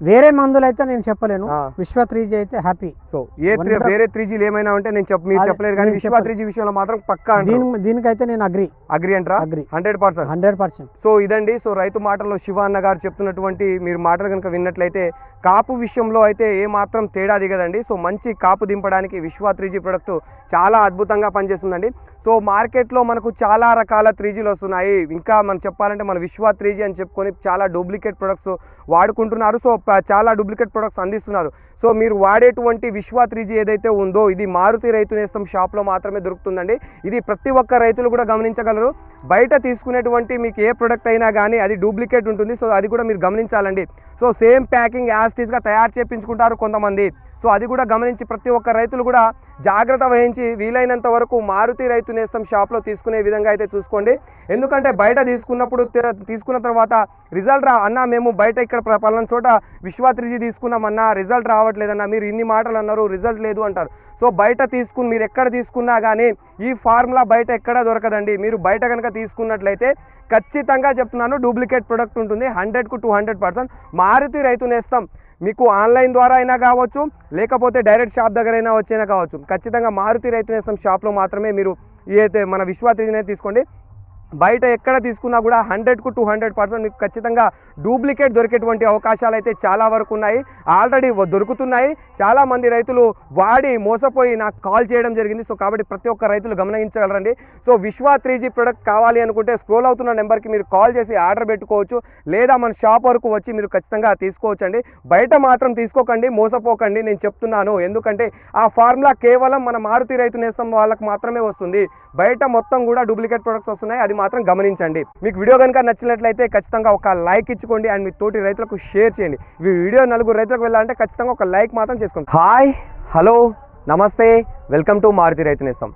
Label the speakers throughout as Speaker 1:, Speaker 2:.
Speaker 1: వేరే మందులు అయితే నేను చెప్పలేను. విశ్వ త్రీ జీ అయితే హ్యాపీ.
Speaker 2: సో ఏ. వేరే త్రీ జీలు ఏమైనా ఉంటే నేను చెప్ప మీరు చెప్పలేరు కానీ విశ్వ. త్రీ జీ విషయంలో మాత్రం పక్కా
Speaker 1: దీని దీనికైతే నేను అగ్రి.
Speaker 2: అగ్రి అంటారా?
Speaker 1: Agree.
Speaker 2: Hundred percent.
Speaker 1: Hundred percent.
Speaker 2: So ఇదండి. సో రైతు మాటల్లో శివ అన్న గారు చెప్తున్నటువంటి మీరు మాటలు కనుక విన్నట్లయితే కాపు విషయంలో అయితే ఏ మాత్రం తేడా దిగదండి సో మంచి కాపు దింపడానికి విశ్వ త్రీ జీ ప్రొడక్ట్ చాలా అద్భుతంగా పనిచేస్తుందండి. సో మార్కెట్లో మనకు చాలా రకాల త్రీ జీలు వస్తున్నాయి. ఇంకా మనం చెప్పాలంటే మన విశ్వ త్రీ జీ అని చెప్పుకొని చాలా డూప్లికేట్ ప్రొడక్ట్స్ వాడుకుంటున్నారు. సో చాలా డూప్లికేట్ ప్రొడక్ట్స్ అందిస్తున్నారు. సో మీరు వాడేటువంటి విశ్వ త్రీజీ ఏదైతే ఉందో ఇది మారుతి రైతు నేస్తం షాప్లో మాత్రమే దొరుకుతుందండి. ఇది ప్రతి ఒక్క రైతులు కూడా గమనించగలరు. బయట తీసుకునేటువంటి మీకు ఏ ప్రొడక్ట్ అయినా కానీ అది డూప్లికేట్ ఉంటుంది. సో అది కూడా మీరు గమనించాలండి. సో సేమ్ ప్యాకింగ్ యాస్టీస్గా తయారు చేయించుకుంటారు కొంతమంది. సో అది కూడా గమనించి ప్రతి ఒక్క రైతులు కూడా జాగ్రత్త వహించి వీలైనంత వరకు మారుతి రైతు నేస్తం షాప్లో తీసుకునే విధంగా అయితే చూసుకోండి. ఎందుకంటే బయట తీసుకున్నప్పుడు తీసుకున్న తర్వాత రిజల్ట్ రా అన్న మేము బయట ఇక్కడ ప్ర- పలానా చోట విశ్వ త్రీజీ తీసుకున్నామన్నా రిజల్ట్ రావట్లేదన్న మీరు ఇన్ని మాటలు అన్నారు రిజల్ట్ లేదు అంటారు. సో బయట తీసుకుని మీరు ఎక్కడ తీసుకున్నా కానీ ఈ ఫార్ములా బయట ఎక్కడ దొరకదండి. మీరు బయట కనుక తీసుకున్నట్లయితే ఖచ్చితంగా చెప్తున్నాను డూప్లికేట్ ప్రొడక్ట్ ఉంటుంది హండ్రెడ్కు టూ హండ్రెడ్ పర్సెంట్. మారుతి రైతు నేస్తం. మీకు ఆన్లైన్ ద్వారా అయినా కావచ్చు లేకపోతే డైరెక్ట్ షాప్ దగ్గర అయినా వచ్చైనా కావచ్చు. ఖచ్చితంగా మారుతి రైతు నేస్తం షాప్లో మాత్రమే మీరు ఏదైతే మన విశ్వాత్రిని తీసుకోండి. బయట ఎక్కడ తీసుకున్నా కూడా హండ్రెడ్కు టూ హండ్రెడ్ పర్సెంట్ మీకు ఖచ్చితంగా డూప్లికేట్ దొరికేటువంటి అవకాశాలు అయితే చాలా వరకు ఉన్నాయి. ఆల్రెడీ దొరుకుతున్నాయి. చాలామంది రైతులు వాడి మోసపోయి నాకు కాల్ చేయడం జరిగింది. సో కాబట్టి ప్రతి ఒక్క రైతులు గమనించగలరండి. So Vishwa three G product కావాలి అనుకుంటే స్క్రోల్ అవుతున్న నెంబర్కి మీరు కాల్ చేసి ఆర్డర్ పెట్టుకోవచ్చు. లేదా మన షాప్ వరకు వచ్చి మీరు ఖచ్చితంగా తీసుకోవచ్చండి. బయట మాత్రం తీసుకోకండి మోసపోకండి. నేను చెప్తున్నాను. ఎందుకంటే ఆ ఫార్ములా కేవలం మన మారుతి రైతు నేస్తం వాళ్ళకి మాత్రమే వస్తుంది. బయట మొత్తం కూడా డూప్లికేట్ ప్రొడక్ట్స్ వస్తున్నాయి. అది మాత్రం గమనించండి. మీకు వీడియో కనుక నచ్చినట్లయితే ఖచ్చితంగా ఒక లైక్ ఇచ్చుకోండి అండ్ మీ తోటి రైతులకు షేర్ చేయండి. ఈ వీడియో నలుగురు రైతులకు వెళ్ళాలంటే ఖచ్చితంగా ఒక లైక్ మాత్రం చేసుకోండి. హాయ్ హలో నమస్తే వెల్కమ్ టు మారుతి రైతునేస్తాం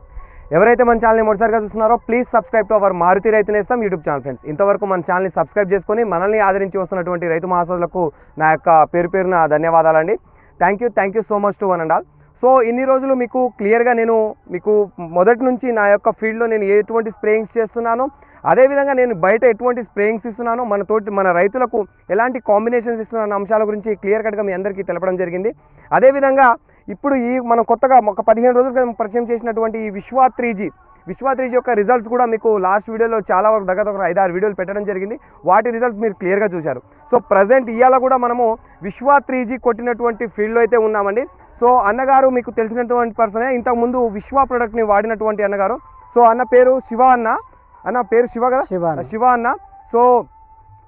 Speaker 2: ఎవరైతే మన ఛానల్ని మొదటిసారిగా చూస్తున్నారో please subscribe to our Maruti Raitu Nestham YouTube channel friends. ఇంతవరకు మన ఛానల్ని సబ్స్క్రైబ్ చేసుకొని మనల్ని ఆదరించి వస్తున్నటువంటి రైతు మహాసోదులకు నా యొక్క పేరు పేరున ధన్యవాదాలండి. Thank you thank you so much to one and all. So ఇన్ని రోజులు మీకు క్లియర్గా నేను మీకు మొదటి నుంచి నా యొక్క ఫీల్డ్లో నేను ఎటువంటి స్ప్రేయింగ్స్ చేస్తున్నాను అదేవిధంగా నేను బయట ఎటువంటి స్ప్రేయింగ్స్ ఇస్తున్నానో మన తోటి మన రైతులకు ఎలాంటి కాంబినేషన్స్ ఇస్తున్న అంశాల గురించి క్లియర్ కట్గా మీ అందరికీ తెలపడం జరిగింది. అదేవిధంగా ఇప్పుడు ఈ మనం కొత్తగా ఒక పదిహేను రోజుల క్రితం పరిచయం చేసినటువంటి ఈ Vishwa three G Vishwa three G యొక్క రిజల్ట్స్ కూడా మీకు లాస్ట్ వీడియోలో చాలా వరకు దగ్గర దగ్గర ఐదారు వీడియోలు పెట్టడం జరిగింది. వాటి రిజల్ట్స్ మీరు క్లియర్గా చూశారు. సో ప్రజెంట్ ఇవాళ కూడా మనము విశ్వా త్రీ జీ కొట్టినటువంటి ఫీల్డ్లో అయితే ఉన్నామండి. సో అన్నగారు మీకు తెలిసినటువంటి పర్సనే ఇంతకుముందు విశ్వా ప్రోడక్ట్ని వాడినటువంటి అన్నగారు. సో అన్న పేరు శివ అన్న. అన్న పేరు శివ కదా.
Speaker 1: శివ అన్న.
Speaker 2: సో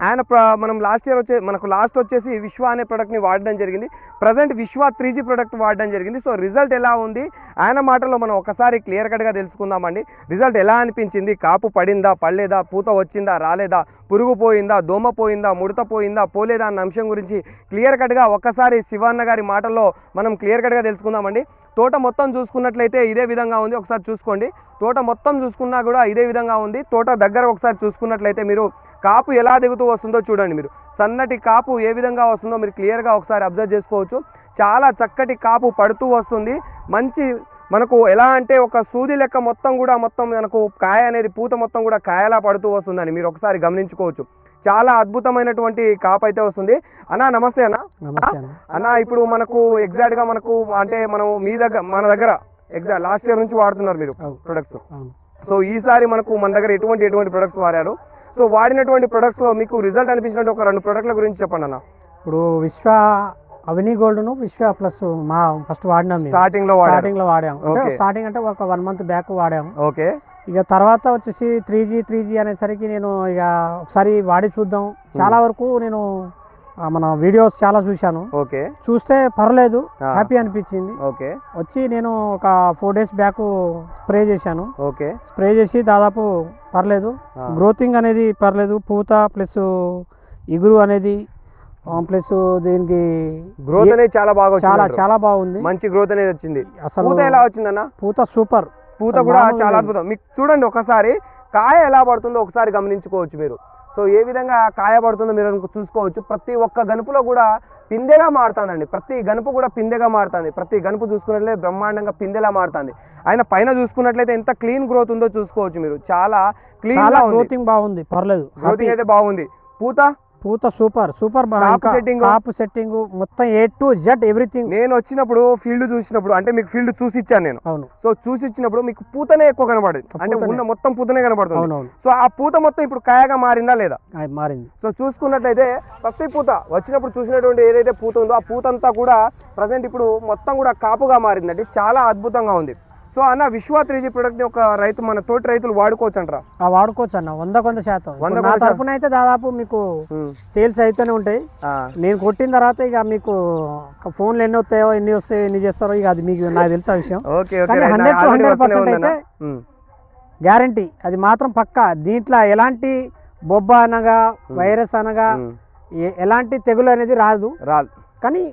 Speaker 2: ఆయన ప్ర- మనం లాస్ట్ ఇయర్ వచ్చే మనకు లాస్ట్ వచ్చేసి విశ్వ అనే ప్రోడక్ట్ని వాడడం జరిగింది. ప్రజెంట్ విశ్వ త్రీ జీ ప్రోడక్ట్ వాడడం జరిగింది. సో రిజల్ట్ ఎలా ఉంది? ఆయన మాటల్లో మనం ఒకసారి క్లియర్ కట్గా తెలుసుకుందామండి. రిజల్ట్ ఎలా అనిపించింది? కాపు పడిందా? పడలేదా? పూత వచ్చిందా? రాలేదా? పురుగు పోయిందా? దోమ పోయిందా? ముడత పోయిందా? పోలేదా? అన్న అంశం గురించి క్లియర్ కట్గా ఒక్కసారి శివన్న గారి మాటల్లో మనం క్లియర్ కట్గా తెలుసుకుందామండి. తోట మొత్తం చూసుకున్నట్లయితే ఇదే విధంగా ఉంది. ఒకసారి చూసుకోండి. తోట మొత్తం చూసుకున్నా కూడా ఇదే విధంగా ఉంది. తోట దగ్గర ఒకసారి చూసుకున్నట్లయితే మీరు కాపు ఎలా దిగుతూ వస్తుందో చూడండి మీరు. సన్నటి కాపు ఏ విధంగా వస్తుందో మీరు క్లియర్గా ఒకసారి అబ్జర్వ్ చేసుకోవచ్చు. చాలా చక్కటి కాపు పడుతూ వస్తుంది. మంచి మనకు ఎలా అంటే ఒక సూది లెక్క మొత్తం కూడా మొత్తం మనకు కాయ అనేది పూత మొత్తం కూడా కాయలా పడుతూ వస్తుందని మీరు ఒకసారి గమనించుకోవచ్చు. చాలా అద్భుతమైనటువంటి కాపు అయితే వస్తుంది. అన్న నమస్తే అన్న.
Speaker 1: అన్న.
Speaker 2: ఇప్పుడు మనకు ఎగ్జాక్ట్గా మనకు అంటే మనం మీ దగ్గర మన దగ్గర ఎగ్జాక్ట్ లాస్ట్ ఇయర్ నుంచి వాడుతున్నారు మీరు. ప్రొడక్ట్స్. సో ఈసారి మనకు మన దగ్గర ఎటువంటి ఎటువంటి ప్రొడక్ట్స్ వాడారు? సో వాడినటువంటి ప్రొడక్ట్స్లో మీకు రిజల్ట్ అనిపించినట్టు ఒక రెండు ప్రొడక్ట్ల గురించి చెప్పండి అన్న.
Speaker 1: ఇప్పుడు విశ్వ అవని గోల్డ్ను విశ్వ ప్లస్ మా ఫస్ట్ వాడినాం. స్టార్టింగ్లో స్టార్టింగ్లో అంటే
Speaker 2: Okay.
Speaker 1: స్టార్టింగ్ అంటే ఒక వన్ మంత్ బ్యాక్ వాడాము
Speaker 2: ఓకే
Speaker 1: ఇక తర్వాత వచ్చేసి త్రీ జీ త్రీ జీ అనేసరికి నేను ఇక ఒకసారి వాడి చూద్దాం. చాలా వరకు నేను మన వీడియోస్ చాలా చూశాను.
Speaker 2: ఓకే.
Speaker 1: చూస్తే పర్లేదు. హ్యాపీ అనిపించింది.
Speaker 2: ఓకే.
Speaker 1: వచ్చి నేను ఒక ఫోర్ డేస్ బ్యాక్ స్ప్రే చేశాను.
Speaker 2: ఓకే.
Speaker 1: స్ప్రే చేసి దాదాపు పర్లేదు. గ్రోతింగ్ అనేది పర్లేదు పూత ప్లస్ ఇగురు అనేది ప్లస్ దీనికి
Speaker 2: గ్రోత్ అనేది చాలా బాగా
Speaker 1: చాలా చాలా బాగుంది.
Speaker 2: మంచి గ్రోత్ అనేది వచ్చింది.
Speaker 1: అసలు
Speaker 2: పూత ఎలా వచ్చిందన్న?
Speaker 1: పూత సూపర్.
Speaker 2: పూత కూడా చాలా. అద్భుతం. మీకు చూడండి ఒకసారి కాయ ఎలా పడుతుందో ఒకసారి గమనించుకోవచ్చు మీరు. సో ఏ విధంగా కాయ పడుతుందో మీరు చూసుకోవచ్చు. ప్రతి ఒక్క గనుపులో కూడా పిందెగా మారుతుందండి. ప్రతి గనుపు కూడా పిందెగా మారుతుంది. ప్రతి గనుపు చూసుకున్నట్లయితే బ్రహ్మాండంగా పిందెలా మారుతుంది. ఆయన పైన చూసుకున్నట్లయితే ఎంత క్లీన్ గ్రోత్ ఉందో చూసుకోవచ్చు మీరు. చాలా క్లీన్
Speaker 1: గ్రోతింగ్ బాగుంది. పర్లేదు.
Speaker 2: గ్రోతింగ్ అయితే బాగుంది. పూత?
Speaker 1: పూత సూపర్ సూపర్
Speaker 2: setting?
Speaker 1: కాపు సెట్టింగ్ మొత్తం ఏ టు జెడ్ ఎవ్రీథింగ్
Speaker 2: నేను వచ్చినప్పుడు ఫీల్డ్ చూసినప్పుడు అంటే మీకు ఫీల్డ్ చూసి ఇచ్చాను నేను.
Speaker 1: అవును.
Speaker 2: సో చూసి ఇచ్చినప్పుడు మీకు పూతనే ఎక్కువ కనబడేది. అంటే. ఉన్న మొత్తం పూతనే కనబడుతుంది. సో ఆ పూత మొత్తం ఇప్పుడు కాయగా మారిందా లేదా?
Speaker 1: మారింది.
Speaker 2: సో చూసుకున్నట్లయితే ప్రతి పూత వచ్చినప్పుడు చూసినటువంటి ఏదైతే పూత ఉందో ఆ పూత అంతా కూడా ప్రజెంట్ ఇప్పుడు మొత్తం కూడా కాపుగా మారిందండి. చాలా అద్భుతంగా ఉంది. సో అన్న విశ్వ త్రీ జీ ప్రొడక్ట్ని ఒక రైతు మన తోటి రైతులు వాడుకోవచ్చు అంటారా
Speaker 1: ఆ వాడుకోవచ్చు అన్న వంద కొంత శాతం.
Speaker 2: వంద
Speaker 1: నా తరపున అయితే దాదాపు మీకు సేల్స్ అయితేనే ఉంటాయి. నేను కొట్టిన తర్వాత ఇక మీకు ఫోన్లు ఎన్ని వస్తాయో ఎన్ని వస్తాయో ఎన్ని చేస్తారో ఇక అది మీకు నాకు తెలిసిన విషయం.
Speaker 2: ఓకే ఓకే
Speaker 1: కానీ
Speaker 2: రైట్.
Speaker 1: 100 to
Speaker 2: ఆల్రెడీ
Speaker 1: 100%
Speaker 2: వస్తూనే ఉందన్న.
Speaker 1: అయితే. గ్యారంటీ. అది మాత్రం పక్కా. దీంట్లో ఎలాంటి బొబ్బ అనగా వైరస్ అనగా ఎలాంటి తెగులు అనేది రాదు.
Speaker 2: రాల్
Speaker 1: కానీ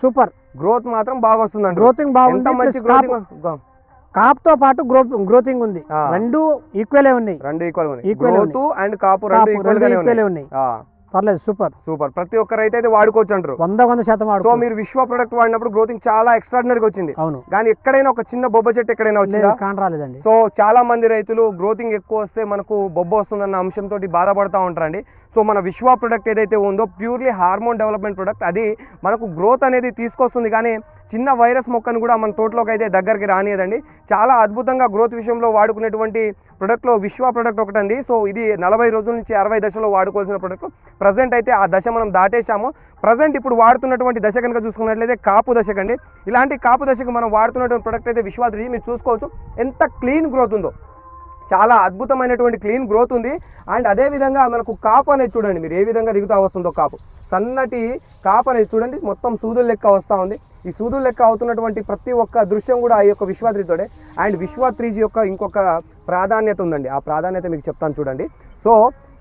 Speaker 1: సూపర్.
Speaker 2: గ్రోత్ మాత్రం బాగా
Speaker 1: గ్రోతింగ్ బాగుంది
Speaker 2: మంచి
Speaker 1: ప్లస్ కాపు కాపుతో పాటు గ్రో గ్రోతింగ్ ఉంది. రెండు ఈక్వలే ఉన్నాయి.
Speaker 2: రెండు ఈక్వల్ ఉన్నాయి. గ్రోత్ అండ్ కాపు రెండు ఈక్వల్
Speaker 1: ఈక్వలే
Speaker 2: ఉన్నాయి.
Speaker 1: పర్లేదు సూపర్.
Speaker 2: సూపర్. ప్రతి ఒక్క రైతు అయితే వాడుకోవచ్చు అంటారు.
Speaker 1: వంద వంద శాతం
Speaker 2: సో
Speaker 1: వాడుకో
Speaker 2: మీరు విశ్వ ప్రొడక్ట్ వాడినప్పుడు గ్రోతింగ్ చాలా ఎక్స్ట్రాడినరీగా వచ్చింది.
Speaker 1: అవును.
Speaker 2: కానీ ఎక్కడైనా ఒక చిన్న బొబ్బ చెట్టు ఎక్కడైనా వచ్చిందా?
Speaker 1: కాని రాలేదండి.
Speaker 2: సో చాలా మంది రైతులు గ్రోతింగ్ ఎక్కువ వస్తే మనకు బొబ్బ వస్తుందన్న అంశంతో బాధపడతా ఉంటారండి. సో మన విశ్వ ప్రొడక్ట్ ఏదైతే ఉందో ప్యూర్లీ హార్మోన్ డెవలప్మెంట్ ప్రొడక్ట్ అది మనకు గ్రోత్ అనేది తీసుకొస్తుంది. కానీ చిన్న వైరస్ మొక్కను కూడా మన తోటలోకి అయితే దగ్గరికి రానియదండి. చాలా అద్భుతంగా గ్రోత్ విషయంలో వాడుకునేటువంటి ప్రొడక్ట్లో విశ్వ ప్రొడక్ట్ ఒకటండి. సో ఇది నలభై రోజుల నుంచి అరవై దశలో వాడుకోవాల్సిన ప్రొడక్ట్ ప్రజెంట్ అయితే ఆ దశ మనం దాటేశాము. ప్రజెంట్ ఇప్పుడు వాడుతున్నటువంటి దశ కనుక చూసుకున్నట్లయితే కాపు దశకండి ఇలాంటి కాపు దశకు మనం వాడుతున్నటువంటి ప్రొడక్ట్ అయితే విశ్వాద్రి మీరు చూసుకోవచ్చు. ఎంత క్లీన్ గ్రోత్ ఉందో. చాలా అద్భుతమైనటువంటి క్లీన్ గ్రోత్ ఉంది. అండ్ అదే విధంగా మనకు కాపు అనేది చూడండి మీరు ఏ విధంగా దిగుతా వస్తుందో కాపు. సన్నటి కాపు అనేది చూడండి మొత్తం సూదుల లెక్క వస్తూ ఉంది. ఈ సూదుల లెక్క అవుతున్నటువంటి ప్రతి ఒక్క దృశ్యం కూడా ఈ యొక్క విశ్వాత్రితోడే అండ్ విశ్వాత్రీజీ యొక్క ఇంకొక ప్రాధాన్యత ఉందండి. ఆ ప్రాధాన్యత మీకు చెప్తాను చూడండి. సో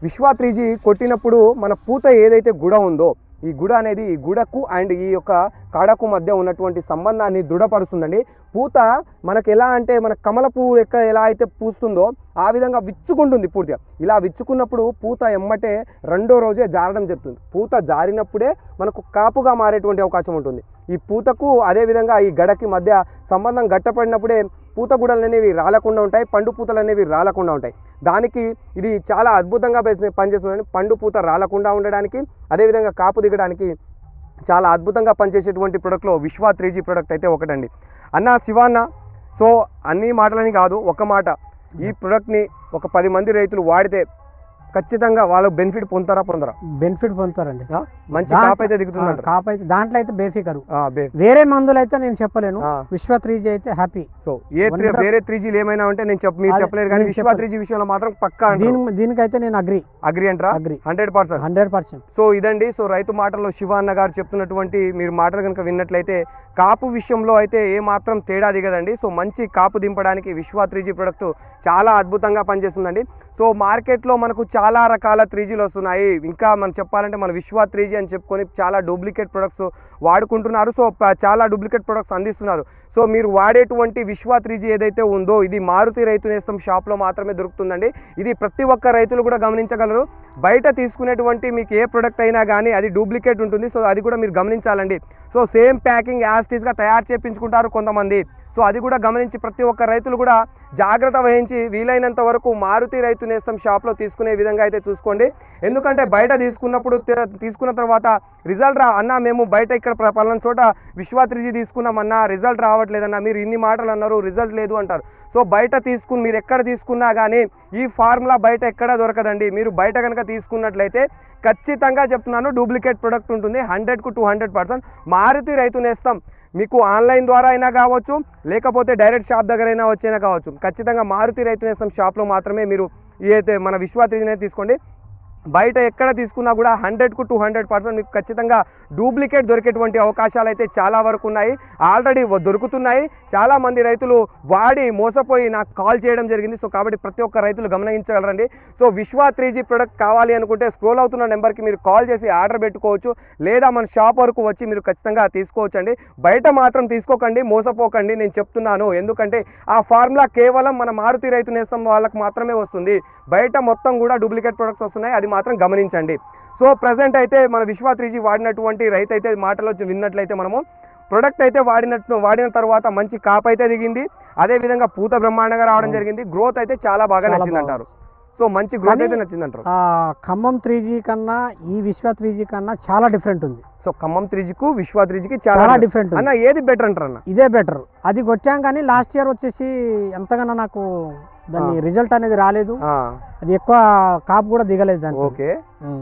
Speaker 2: విశ్వాత్రీజీ కొట్టినప్పుడు మన పూత ఏదైతే గుడ ఉందో ఈ గుడ అనేది ఈ గుడకు అండ్ ఈ యొక్క కాడకు మధ్య ఉన్నటువంటి సంబంధాన్ని దృఢపరుస్తుందండి. పూత మనకు ఎలా అంటే మన కమల పువ్వు లెక్క ఎలా అయితే పూస్తుందో ఆ విధంగా విచ్చుకుంటుంది పూర్తిగా. ఇలా విచ్చుకున్నప్పుడు పూత ఎమ్మటే రెండో రోజే జారడం జరుగుతుంది. పూత జారినప్పుడే మనకు కాపుగా మారేటువంటి అవకాశం ఉంటుంది. ఈ పూతకు అదేవిధంగా ఈ గడకి మధ్య సంబంధం గట్టపడినప్పుడే పూత గుడలు అనేవి రాలకుండా ఉంటాయి పండు పూతలు అనేవి రాలకుండా ఉంటాయి. దానికి ఇది చాలా అద్భుతంగా పని- పనిచేస్తుందండి పండు పూత రాలకుండా ఉండడానికి అదేవిధంగా కాపు దిగడానికి చాలా అద్భుతంగా పనిచేసేటువంటి ప్రొడక్ట్లో విశ్వ త్రీ జీ ప్రొడక్ట్ అయితే ఒకటండి. అన్న శివాన్న సో అన్ని మాటలని కాదు ఒక మాట. ఈ ప్రొడక్ట్ని ఒక పది మంది రైతులు వాడితే ఖచ్చితంగా వాళ్ళు బెనిఫిట్ పొందుతారా పొందరా?
Speaker 1: బెనిఫిట్ పొందుతారండి?
Speaker 2: మంచి కాప్ అయితే
Speaker 1: కాపు అయితే దాంట్లో అయితే బేఫికరు వేరే మందులు అయితే నేను చెప్పలేను. విశ్వ త్రీ జీ అయితే హ్యాపీ.
Speaker 2: సో ఏ వేరే త్రీ జీలు ఏమైనా ఉంటే నేను చెప్ప మీరు చెప్పలేరు కానీ విశ్వ. త్రీ జీ విషయంలో మాత్రం పక్కా
Speaker 1: దీని దీనికైతే నేను అగ్రి.
Speaker 2: అగ్రి అంటారా?
Speaker 1: Agree.
Speaker 2: Hundred percent.
Speaker 1: Hundred percent.
Speaker 2: So ఇదండి. సో రైతు మాటల్లో శివ అన్న గారు చెప్తున్నటువంటి మీరు మాటలు కనుక విన్నట్లయితే కాపు విషయంలో అయితే ఏ మాత్రం తేడా దిగదండి. సో మంచి కాపు దింపడానికి విశ్వ త్రీ జీ ప్రొడక్ట్ చాలా అద్భుతంగా పనిచేస్తుందండి. సో మార్కెట్లో మనకు చాలా చాలా రకాల త్రీ జీలు వస్తున్నాయి. ఇంకా మనం చెప్పాలంటే మన విశ్వ త్రీ జీ అని చెప్పుకొని చాలా డూప్లికేట్ ప్రొడక్ట్స్ వాడుకుంటున్నారు. సో చాలా డూప్లికేట్ ప్రొడక్ట్స్ అందిస్తున్నారు. సో మీరు వాడేటువంటి విశ్వ త్రీ జీ ఏదైతే ఉందో ఇది మారుతి రైతు నేస్తం షాప్లో మాత్రమే దొరుకుతుందండి. ఇది ప్రతి ఒక్క రైతులు కూడా గమనించగలరు. బయట తీసుకునేటువంటి మీకు ఏ ప్రొడక్ట్ అయినా కానీ అది డూప్లికేట్ ఉంటుంది. సో అది కూడా మీరు గమనించాలండి. సో సేమ్ ప్యాకింగ్ యాస్టీస్గా తయారు చేయించుకుంటారు కొంతమంది. సో అది కూడా గమనించి ప్రతి ఒక్క రైతులు కూడా జాగ్రత్త వహించి వీలైనంత వరకు మారుతి రైతు నేస్తం షాప్లో తీసుకునే విధంగా అయితే చూసుకోండి. ఎందుకంటే బయట తీసుకున్నప్పుడు తీసుకున్న తర్వాత రిజల్ట్ రా అన్న మేము బయట ఇక్కడ ప్ర- పలానా చోట విశ్వ తీసుకున్నామన్నా రిజల్ట్ రావట్లేదన్నా మీరు ఇన్ని మాటలు అన్నారు రిజల్ట్ లేదు అంటారు. సో బయట తీసుకుని మీరు ఎక్కడ తీసుకున్నా కానీ ఈ ఫార్ములా బయట ఎక్కడ దొరకదండి. మీరు బయట కనుక తీసుకున్నట్లయితే ఖచ్చితంగా చెప్తున్నాను డూప్లికేట్ ప్రొడక్ట్ ఉంటుంది హండ్రెడ్కు టూ హండ్రెడ్ పర్సెంట్ మారుతి రైతు నేస్తం మీకు ఆన్లైన్ ద్వారా అయినా కావచ్చు లేకపోతే డైరెక్ట్ షాప్ దగ్గర అయినా వచ్చైనా కావచ్చు. ఖచ్చితంగా మారుతి రైతు నేస్తం షాప్లో మాత్రమే మీరు ఏదైతే మన విశ్వాత్రినే తీసుకోండి. బయట ఎక్కడ తీసుకున్నా కూడా హండ్రెడ్కు టూ హండ్రెడ్ పర్సెంట్ మీకు ఖచ్చితంగా డూప్లికేట్ దొరికేటువంటి అవకాశాలు అయితే చాలా వరకు ఉన్నాయి. ఆల్రెడీ దొరుకుతున్నాయి. చాలామంది రైతులు వాడి మోసపోయి నాకు కాల్ చేయడం జరిగింది. సో కాబట్టి ప్రతి ఒక్క రైతులు గమనించగలరండి. So Vishwa three G product కావాలి అనుకుంటే స్క్రోల్ అవుతున్న నెంబర్కి మీరు కాల్ చేసి ఆర్డర్ పెట్టుకోవచ్చు. లేదా మన షాప్ వరకు వచ్చి మీరు ఖచ్చితంగా తీసుకోవచ్చు అండి బయట మాత్రం తీసుకోకండి మోసపోకండి. నేను చెప్తున్నాను. ఎందుకంటే ఆ ఫార్ములా కేవలం మన మారుతి రైతు నేస్తం వాళ్ళకి మాత్రమే వస్తుంది. బయట మొత్తం కూడా డూప్లికేట్ ప్రొడక్ట్స్ వస్తున్నాయి. అది మాత్రం గమనించండి. సో ప్రజెంట్ అయితే మన విశ్వ త్రీ జీ వాడినటువంటి రైతు అయితే మాటలో విన్నట్లయితే మనము ప్రొడక్ట్ అయితే వాడినట్టు వాడిన తర్వాత మంచి కాప్ అయితే దిగింది. అదే విధంగా పూత బ్రహ్మాండంగా రావడం జరిగింది. గ్రోత్ అయితే చాలా బాగా
Speaker 1: చాలా
Speaker 2: నచ్చింది అంటారు. సో మంచి గ్రోత్ అయితే నచ్చింది అంటారు
Speaker 1: ఆ, ఖమ్మం త్రీ జీ కన్నా ఈ విశ్వ త్రీ జీ కన్నా చాలా డిఫరెంట్ ఉంది.
Speaker 2: సో ఖమ్మం త్రీజీకు విశ్వ త్రీజీకి చాలా.
Speaker 1: డిఫరెంట్
Speaker 2: అన్న ఏది బెటర్ అంటారు అన్న
Speaker 1: ఇదే బెటర్ అది కొట్టాం కానీ లాస్ట్ ఇయర్ వచ్చేసి ఎంతగానో నాకు దాని రిజల్ట్ అనేది రాలేదు. అది ఎక్కువ కాపు కూడా దిగలేదు దానికి.
Speaker 2: ఓకే.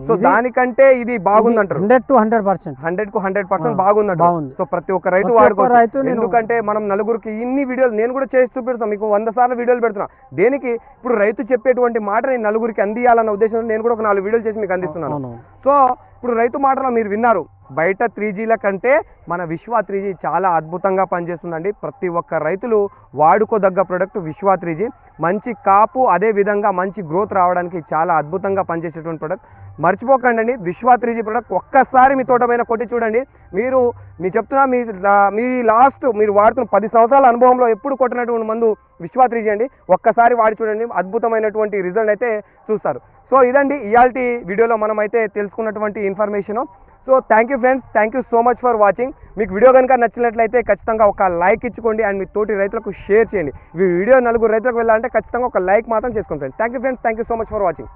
Speaker 2: సో దానికంటే ఇది బాగుంది అంటారు
Speaker 1: హండ్రెడ్ టు హండ్రెడ్ పర్సెంట్
Speaker 2: హండ్రెడ్కు హండ్రెడ్ పర్సెంట్ బాగుంది
Speaker 1: బాగుంది.
Speaker 2: సో ప్రతి ఒక్క రైతు వాడుకోవచ్చు
Speaker 1: రైతు
Speaker 2: ఎందుకంటే మనం నలుగురికి ఇన్ని వీడియోలు నేను కూడా చేసి చూపెడతాను మీకు వంద సార్లు వీడియోలు పెడుతున్నా. దేనికి? ఇప్పుడు రైతు చెప్పేటువంటి మాటని నలుగురికి అందియాలన్న ఉద్దేశంతో నేను కూడా ఒక నాలుగు వీడియోలు చేసి మీకు అందిస్తున్నాను. సో ఇప్పుడు రైతు మాటలో మీరు విన్నారు బయట త్రీ జీల కంటే మన విశ్వ త్రీ జీ చాలా అద్భుతంగా పనిచేస్తుందండి. ప్రతి ఒక్క రైతులు వాడుకోదగ్గ ప్రోడక్ట్ విశ్వ త్రీ జీ మంచి కాపు అదే విధంగా మంచి గ్రోత్ రావడానికి చాలా అద్భుతంగా పనిచేసేటువంటి ప్రోడక్ట్ మర్చిపోకండి అండి విశ్వ త్రీ ప్రోడక్ట్ ఒక్కసారి మీ తోట పైన కొట్టి చూడండి. మీరు మీ చెప్తున్నా మీ లా- మీ లాస్ట్ మీరు వాడుతున్న పది సంవత్సరాల అనుభవంలో ఎప్పుడు కొట్టినటువంటి మందు విశ్వ త్రీజీ అండి. ఒక్కసారి వాడి చూడండి అద్భుతమైనటువంటి రిజల్ట్ అయితే చూస్తారు. సో ఇదండి ఇయాల్టి వీడియోలో మనం అయితే తెలుసుకున్నటువంటి information so thank you friends thank you so much for watching మీకు వీడియో కనుక నచ్చినట్లయితే ఖచ్చితంగా ఒక లైక్ ఇచ్చుకోండి అండ్ మీ తోటి రైతులకు షేర్ చేయండి. ఈ వీడియో నలుగురు రైతులకు వెళ్ళాలంటే ఖచ్చితంగా ఒక లైక్ మాత్రం చేసుకోండి friends thank you friends thank you so much for watching